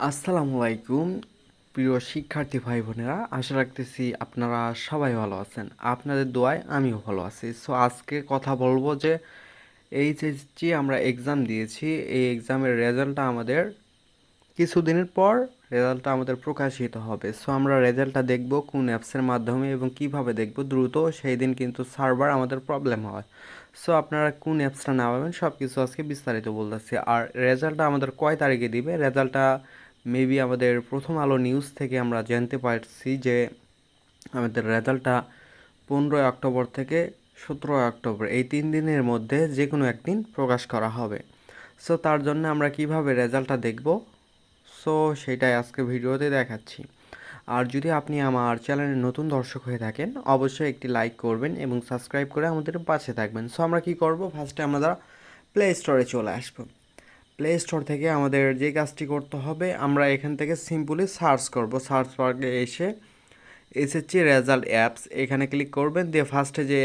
আসসালামু আলাইকুম, প্রিয় শিক্ষার্থী ভাই বোনেরা আশা রাখতেছি আপনারা সবাই ভালো আছেন। আপনাদের দোয়ায় আমিও ভালো আছি। সো, আজকে কথা বলব যে এইচএসজি আমরা এক্সাম দিয়েছি। এই এক্সামের রেজাল্টটা আমাদের কিছুদিনের পর রেজাল্টটা আমাদের প্রকাশিত হবে। সো, আমরা রেজাল্টটা দেখব কোন অ্যাপসের মাধ্যমে এবং কীভাবে দেখব দ্রুত। সেই দিন কিন্তু সার্ভার আমাদের প্রবলেম হয়। সো, আপনারা কোন অ্যাপসটা নামাবেন সব কিছু আজকে বিস্তারিত বলতেছি। আর রেজাল্টটা আমাদের কয় তারিখে দিবে? রেজাল্টটা মেবি আমাদের প্রথম আলো নিউজ থেকে আমরা জানতে পারছি যে আমাদের রেজাল্টটা পনেরোই অক্টোবর থেকে সতেরোই অক্টোবর, এই তিন দিনের মধ্যে যে কোনো একদিন প্রকাশ করা হবে। সো তার জন্য আমরা কীভাবে রেজাল্টটা দেখব? সো সেটাই আজকে ভিডিওতে দেখাচ্ছি। আর যদি আপনি আমার চ্যানেলের নতুন দর্শক হয়ে থাকেন, অবশ্যই একটি লাইক করবেন এবং সাবস্ক্রাইব করে আমাদের পাশে থাকবেন। সো আমরা কি করব? ফার্স্টে আমরা প্লে স্টোরে চলে আসব। প্লে স্টোর থেকে আমাদের যে কাজটি করতে হবে, আমরা এখান থেকে সিম্পলি সার্চ করব। সার্চ বারে এসে এসএসসি রেজাল্ট অ্যাপস এখানে ক্লিক করবেন, দিয়ে ফার্স্টে যে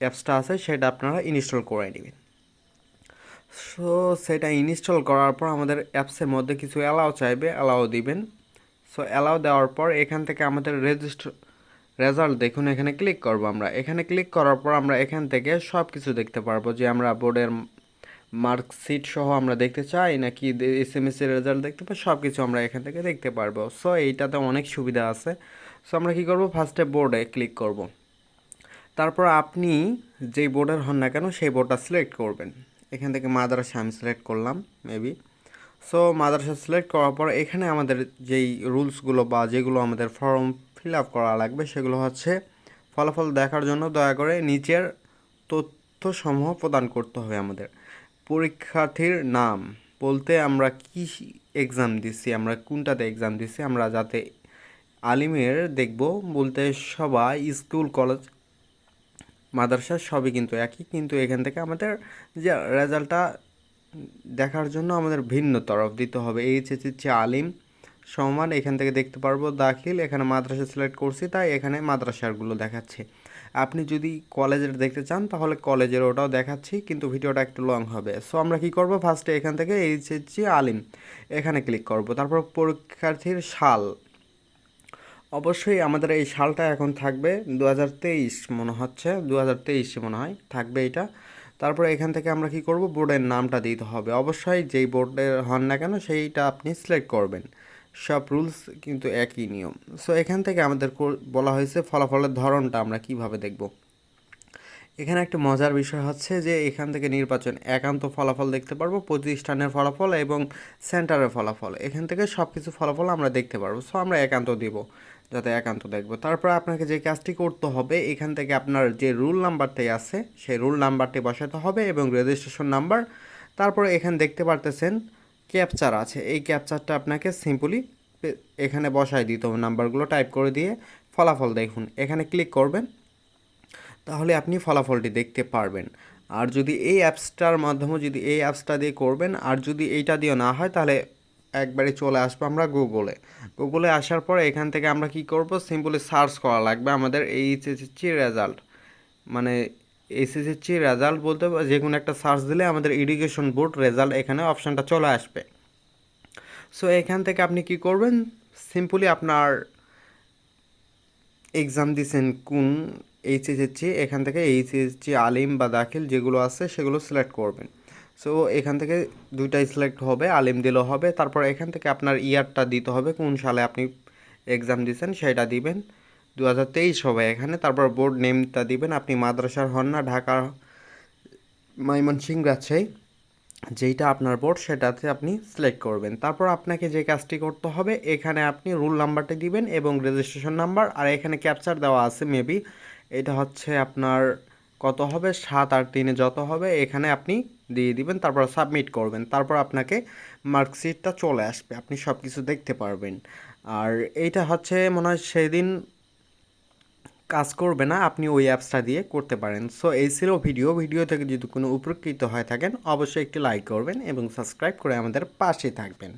অ্যাপসটা আছে, সেটা আপনারা ইনস্টল করে নেবেন। সো সেটা ইনস্টল করার পর আমাদের অ্যাপসের মধ্যে কিছু অ্যালাও চাইবে অ্যালাও দিবেন। সো অ্যালাও দেওয়ার পর এখান থেকে আমাদের রেজিস্টার রেজাল্ট দেখুন, এখানে ক্লিক করব আমরা। এখানে ক্লিক করার পর আমরা এখান থেকে সব কিছু দেখতে পারব যে আমরা বোর্ডের মার্কশিট সহ আমরা দেখতে চাই, নাকি এস এম এস এর রেজাল্ট দেখতে পাই সব কিছু আমরা এখান থেকে দেখতে পারব। সো এইটাতে অনেক সুবিধা আছে। সো আমরা কি করব? ফার্স্টে বোর্ডে ক্লিক করব। তারপর আপনি যেই বোর্ডের হন না কেন, সেই বোর্ডটা সিলেক্ট করবেন। এখান থেকে মাদ্রাসা আমি সিলেক্ট করলাম মেবি সো মাদ্রাসা সিলেক্ট করার পর এখানে আমাদের যেই রুলসগুলো বা যেগুলো আমাদের ফর্ম ফিল আপ করা লাগবে, সেগুলো হচ্ছে ফলাফল দেখার জন্য দয়া করে নিচের তথ্যসমূহ প্রদান করতে হবে আমাদের। পরীক্ষার্থীর নাম বলতে আমরা কি এক্সাম দিচ্ছি আমরা কোনটাতে এক্সাম দিচ্ছি আমরা যাতে আলিমের দেখব বলতে সবাই স্কুল কলেজ মাদ্রাসা সবই কিন্তু একই, কিন্তু এখান থেকে আমাদের যে রেজাল্টটা দেখার জন্য আমাদের ভিন্ন তরফ দিতে হবে। এইচএসসি আলিম সমান এখান থেকে দেখতে পারব, দাখিল, এখানে মাদ্রাসা সিলেক্ট করছি, তাই এখানে মাদ্রাসারগুলো দেখাচ্ছে। আপনি যদি কলেজের দেখতে চান, তাহলে কলেজের ওটাও দেখাচ্ছি, কিন্তু ভিডিওটা একটু লং হবে। সো আমরা কি করব? ফার্স্টে এখান থেকে এইচএসজি আলিম এখানে ক্লিক করব। তারপর পরীক্ষার্থীর সাল। অবশ্যই আমাদের এই সালটা এখন থাকবে দু হাজার তেইশ, মনে হচ্ছে। দু মনে হয়, থাকবে এটা। তারপর এখান থেকে আমরা কি করব? বোর্ডের নামটা দিতে হবে। অবশ্যই যেই বোর্ডের হন না কেন, সেইটা আপনি সিলেক্ট করবেন। সব রুলস কিন্তু একই নিয়ম। সো এখান থেকে আমাদের বলা হয়েছে ফলাফলের ধরনটা আমরা কীভাবে দেখব। এখানে একটা মজার বিষয় হচ্ছে যে এখান থেকে নির্বাচন একান্ত ফলাফল দেখতে পারব, প্রতিষ্ঠানের ফলাফল এবং সেন্টারের ফলাফল। এখান থেকে সব কিছু ফলাফল আমরা দেখতে পারব। সো আমরা একান্ত দিব, যাতে একান্ত দেখব। তারপর আপনাকে যে কাজটি করতে হবে, এখান থেকে আপনার যে রুল নাম্বারটাই আছে, সেই রুল নাম্বারটি বসাতে হবে এবং রেজিস্ট্রেশন নাম্বার। তারপরে এখানে দেখতে পারতেছেন ক্যাপচার আছে। এই ক্যাপচারটা আপনাকে সিম্পলি এখানে বসায় দিতে হবে নাম্বারগুলো টাইপ করে দিয়ে ফলাফল দেখুন। এখানে ক্লিক করবেন। তাহলে আপনি ফলাফলটি দেখতে পারবেন। আর যদি এই অ্যাপসটার মাধ্যমে যদি এই অ্যাপসটা দিয়ে করবেন, আর যদি এইটা দিয়ে না হয়, তাহলে একবারে চলে আসব আমরা গুগলে গুগলে আসার পরে এখান থেকে আমরা কি করব? সিম্পলি সার্চ করা লাগবে আমাদের এইচএসসি রেজাল্ট মানে এসএসসি রেজাল্ট বলতে যে কোনো একটা সার্চ দিলে আমাদের ইরিগেশন বোর্ড রেজাল্ট এখানে অপশানটা চলে আসবে। সো এখান থেকে আপনি কি করবেন? সিম্পলি আপনার এক্সাম দিছেন কোন এইচএসসি এখান থেকে এইচএসসি আলিম বা দাখিল যেগুলো আছে সেগুলো সিলেক্ট করবেন। সো এখান থেকে দুইটাই সিলেক্ট হবে, আলিম দিলেও হবে, তারপর এখান থেকে আপনার ইয়ারটা দিতে হবে, কোন সালে আপনি এক্সাম দিয়েছেন সেটা দিবেন। দু হাজার তেইশ হবে এখানে। তারপর বোর্ড নেমটা দিবেন। আপনি মাদ্রাসার হন না ঢাকা ময়মনসিং রাজশাহী যেইটা আপনার বোর্ড সেটাতে আপনি সিলেক্ট করবেন। তারপর আপনাকে যে কাজটি করতে হবে, এখানে আপনি রুল নাম্বারটি দিবেন এবং রেজিস্ট্রেশন নাম্বার আর এখানে ক্যাপচার দেওয়া আছে মেবি এটা হচ্ছে আপনার কত হবে? সাত আর তিনে যত হবে, এখানে আপনি দিয়ে দিবেন, তারপর সাবমিট করবেন। তারপর আপনাকে মার্কশিটটা চলে আসবে। আপনি সব কিছু দেখতে পারবেন। আর এইটা হচ্ছে মনে হয় সেদিন কাজ করবে না, আপনি ওই অ্যাপসটা দিয়ে করতে পারেন। সো এই ছিল ভিডিও ভিডিও থেকে যদি কোনো উপকৃত হয়ে থাকেন, অবশ্যই একটি লাইক করবেন এবং সাবস্ক্রাইব করে আমাদের পাশে থাকবেন।